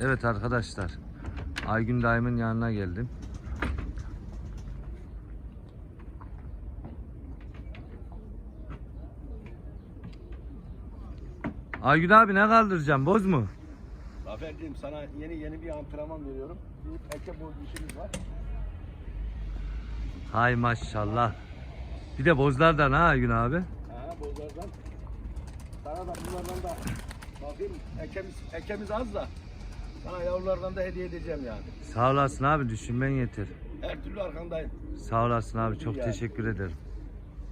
Evet arkadaşlar. Aygün dayımın yanına geldim. Aygün abi ne kaldıracağım? Boz mu? Zaferciğim sana yeni yeni bir antrenman veriyorum. Bir eke boz işimiz var. Hay maşallah. Bir de bozlardan ha Aygün abi. Ha, bozlardan. Sana da bunlardan da bakayım ekemiz, ekemiz az da sana yavrulardan da hediye edeceğim yani. Sağ olasın abi düşünmen yeter. Her türlü arkandayım. Sağ olasın abi çok Ya. teşekkür ederim.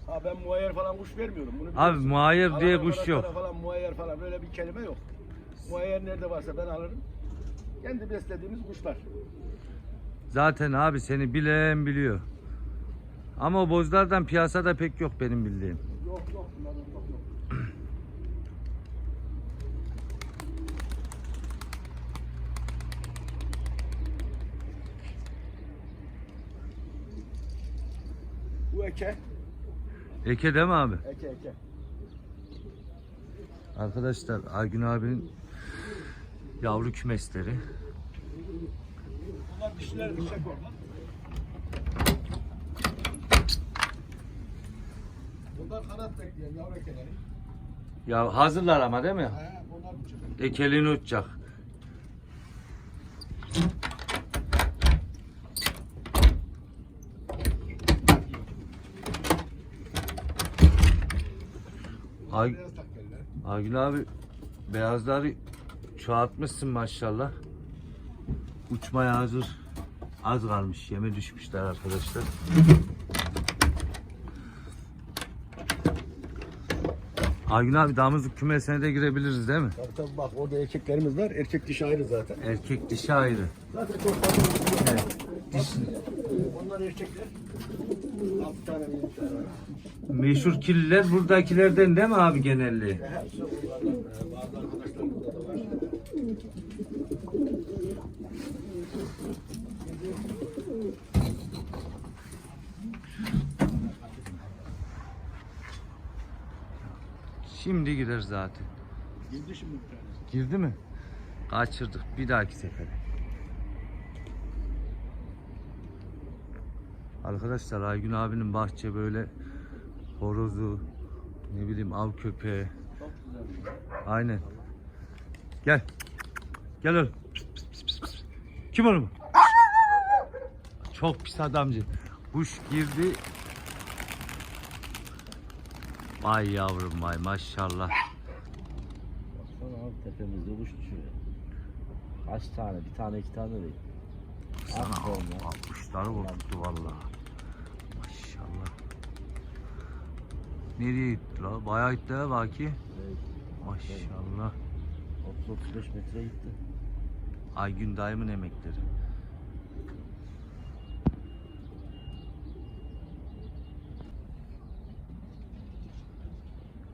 Ha ben muayyer falan kuş vermiyorum. Bunu Abi muayyer diye Arada kuş yok. Falan, muayyer falan böyle bir kelime yok. Muayyer nerede varsa ben alırım. Kendi beslediğimiz kuşlar. Zaten abi seni bilen biliyor. Ama o bozlardan piyasada pek yok benim bildiğim. Yok yok yok yok. Eke. Eke değil mi abi? Eke eke. Arkadaşlar Aygün abinin yavru kümesleri. Bunlar dişiler dişek orada. Bunlar kanat bekleyen yavru ekeleri. Ya hazırlar ama değil mi? He, bunlar uçacak. Ekeliğini uçacak. Ay. Aygün abi beyazları çoğaltmışsın maşallah. Uçmaya hazır. Az kalmış. Yeme düşmüşler arkadaşlar. Aygün abi damızlık kümesine de girebiliriz değil mi? Tabii tabii bak orada erkeklerimiz var. Erkek dişi ayrı zaten. Erkek dişi ayrı. Zaten çok fazla. Evet. Dişi. Onlar erkekler. Altı tane büyük tane var. Meşhur kirliler buradakilerden değil mi abi genelliği? Hepsi bunlardan. Ee, Bazı arkadaşlar burada da var. Şimdi gider zaten. Girdi şimdi bir tanesi. Girdi mi? Kaçırdık bir dahaki sefere. Arkadaşlar Aygün abinin bahçe böyle horozu, ne bileyim av köpeği. Çok güzel. Aynen. Gel. Gel oğlum. Kim oğlum? Çok pis adamcı. Kuş girdi. Vay yavrum vay maşallah. Baksana abi tepemizde kuş düşüyor. Kaç tane? Bir tane iki tane değil. Ya. Aa, Kuşları korkuttu valla. Maşallah. Nereye gitti la? Bayağı gitti ha Baki. Evet. Maşallah. 30-35 metre gitti. Aygün dayımın emekleri.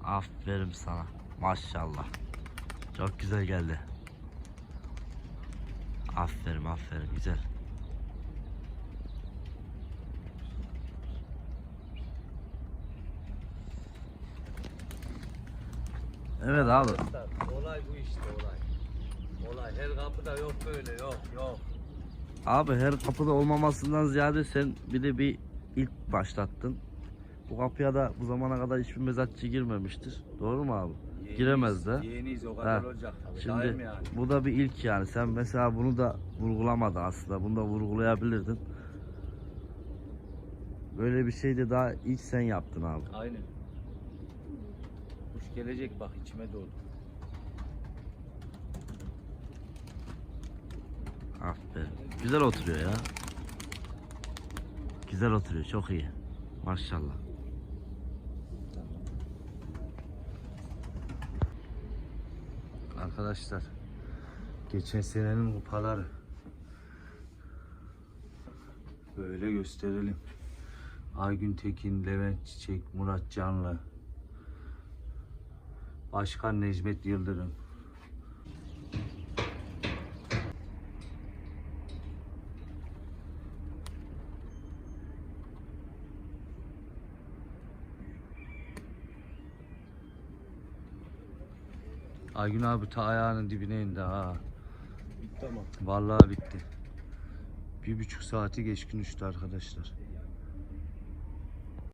Aferin sana. Maşallah. Çok güzel geldi. Aferin aferin güzel. Evet abi. Olay bu işte olay. Olay her kapıda yok böyle yok yok. Abi her kapıda olmamasından ziyade sen bir de bir ilk başlattın. Bu kapıya da bu zamana kadar hiçbir mezatçı girmemiştir. Doğru mu abi? Giremez de. Yeniyiz o kadar Ha, olacak tabii. Şimdi yani. bu da bir ilk yani. Sen mesela bunu da vurgulamadın aslında. Bunu da vurgulayabilirdin. Böyle bir şey de daha ilk sen yaptın abi. Aynen. Gelecek bak içime doğdu. Aferin. Güzel oturuyor ya. Güzel oturuyor. Çok iyi. Maşallah. Arkadaşlar geçen senenin kupaları böyle gösterelim. Aygün Tekin, Levent Çiçek, Murat Canlı, Başkan Necmet Yıldırım. Aygün abi ta ayağının dibine indi ha. Tamam. Vallahi bitti. Bir buçuk saati geçkin uçtu arkadaşlar.